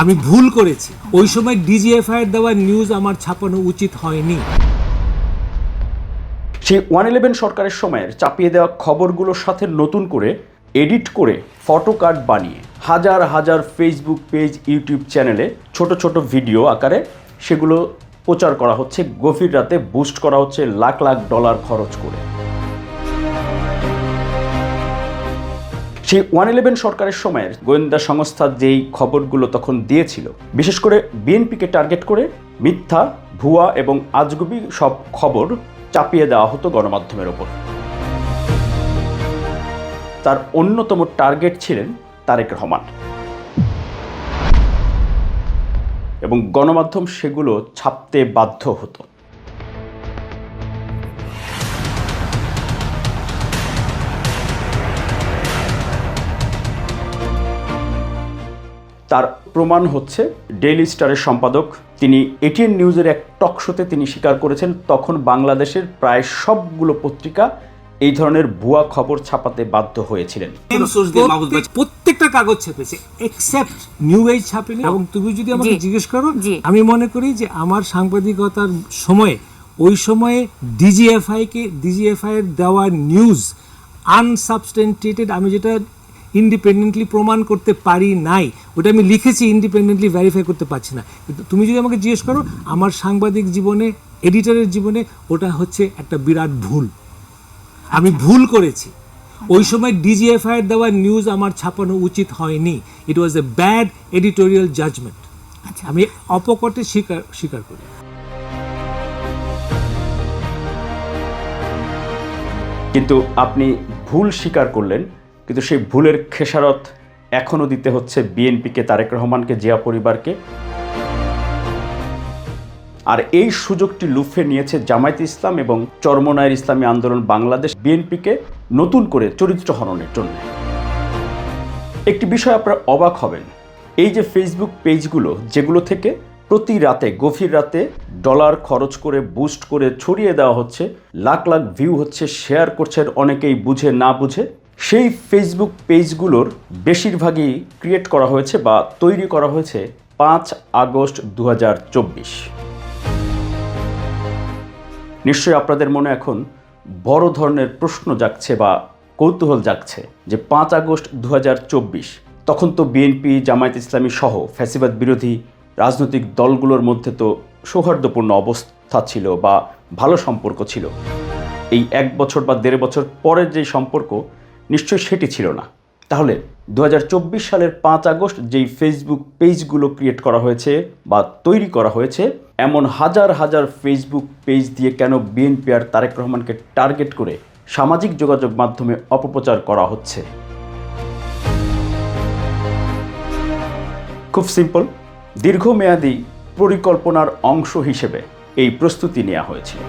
আমি ভুল করেছি। ওই সময় ডিজিএফআই দেওয়া নিউজ আমার ছাপানো উচিত হয়নি। সেই ওয়ান ইলেভেন সরকারের সময়ের চাপিয়ে দেওয়া খবরগুলোর সাথে নতুন করে এডিট করে ফটো কার্ড বানিয়ে হাজার হাজার ফেসবুক পেজ ইউটিউব চ্যানেলে ছোট ছোট ভিডিও আকারে সেগুলো প্রচার করা হচ্ছে। গভীর রাতে বুস্ট করা হচ্ছে লাখ লাখ ডলার খরচ করে। সেই ওয়ান ইলেভেন সরকারের সময়ের গোয়েন্দা সংস্থা যেই খবরগুলো তখন দিয়েছিল, বিশেষ করে বিএনপিকে টার্গেট করে মিথ্যা, ভুয়া এবং আজগুবি সব খবর চাপিয়ে দেওয়া হতো গণমাধ্যমের ওপর। তার অন্যতম টার্গেট ছিলেন তারেক রহমান। এবং গণমাধ্যম সেগুলো ছাপতে বাধ্য হতো। তার প্রমাণ হচ্ছে ডেইলি স্টারের সম্পাদক। তিনি এটিএন নিউজের এক টক শোতে তিনি স্বীকার করেছেন তখন বাংলাদেশের প্রায় সবগুলো পত্রিকা এই ধরনের ভুয়া খবর ছাপাতে বাধ্য হয়েছিলেন। প্রত্যেকটা কাগজ ছাপেছে এক্সেপ্ট নিউ এজ ছাপেনি। এবং তুমি যদি আমাকে জিজ্ঞেস করো আমি মনে করি যে আমার সাংবাদিকতার সময়ে ওই সময়ে ডিজিএফআই কে ডিজিএফআই এর দেওয়া নিউজ আনসাবস্টেন্টেটেড আমি যেটা ইন্ডিপেন্ডেন্টলি প্রমাণ করতে পারি নাই। ওটা আমি লিখেছি ইন্ডিপেন্ডেন্টলি ভেরিফাই করতে পারছি না। কিন্তু তুমি যদি আমাকে জিজ্ঞেস করো আমার সাংবাদিক জীবনে এডিটরের জীবনে ওটা হচ্ছে একটা বিরাট ভুল। আমি ভুল করেছি। ওই সময় ডিজিএফআই এর দেওয়া নিউজ আমার ছাপানো উচিত হয়নি। It was a bad editorial judgement আচ্ছা। আমি অপকটে স্বীকার স্বীকার করি। কিন্তু আপনি ভুল স্বীকার করলেন। কিন্তু সেই ভুলের খেসারত এখনও দিতে হচ্ছে বিএনপিকে, তারেক রহমানকে, জিয়া পরিবারকে। আর এই সুযোগটি লুফে নিয়েছে জামায়াত ইসলাম এবং চরমনায়ের ইসলামী আন্দোলন বাংলাদেশ বিএনপিকে নতুন করে চরিত্র হননের জন্য। একটি বিষয় আপনারা অবাক হবেন। এই যে ফেসবুক পেজগুলো, যেগুলো থেকে প্রতি রাতে, গভীর রাতে ডলার খরচ করে বুস্ট করে ছড়িয়ে দেওয়া হচ্ছে, লাখ লাখ ভিউ হচ্ছে শেয়ার করছেন, অনেকেই বুঝে না বুঝে সেই ফেসবুক পেজগুলোর বেশিরভাগই ক্রিয়েট করা হয়েছে বা তৈরি করা হয়েছে পাঁচ আগস্ট দু নিশ্চয়ই আপনাদের মনে এখন বড় ধরনের প্রশ্ন জাগছে বা কৌতূহল জাগছে যে পাঁচ আগস্ট দু হাজার চব্বিশ তখন তো বিএনপি জামায়াত ইসলামী সহ ফ্যাসিবাদ বিরোধী রাজনৈতিক দলগুলোর মধ্যে তো সৌহার্দ্যপূর্ণ অবস্থা ছিল বা ভালো সম্পর্ক ছিল। এই এক বছর বা দেড় বছর পরের যে সম্পর্ক নিশ্চয়ই সেটি ছিল না। তাহলে দু হাজার চব্বিশ সালের পাঁচ আগস্ট যেই ফেসবুক পেজগুলো ক্রিয়েট করা হয়েছে বা তৈরি করা হয়েছে, এমন হাজার হাজার ফেসবুক পেজ দিয়ে কেন বিএনপি আর তারেক রহমানকে টার্গেট করে সামাজিক যোগাযোগ মাধ্যমে অপপ্রচার করা হচ্ছে? খুব সিম্পল দীর্ঘমেয়াদী পরিকল্পনার অংশ হিসেবে এই প্রস্তুতি নেওয়া হয়েছিল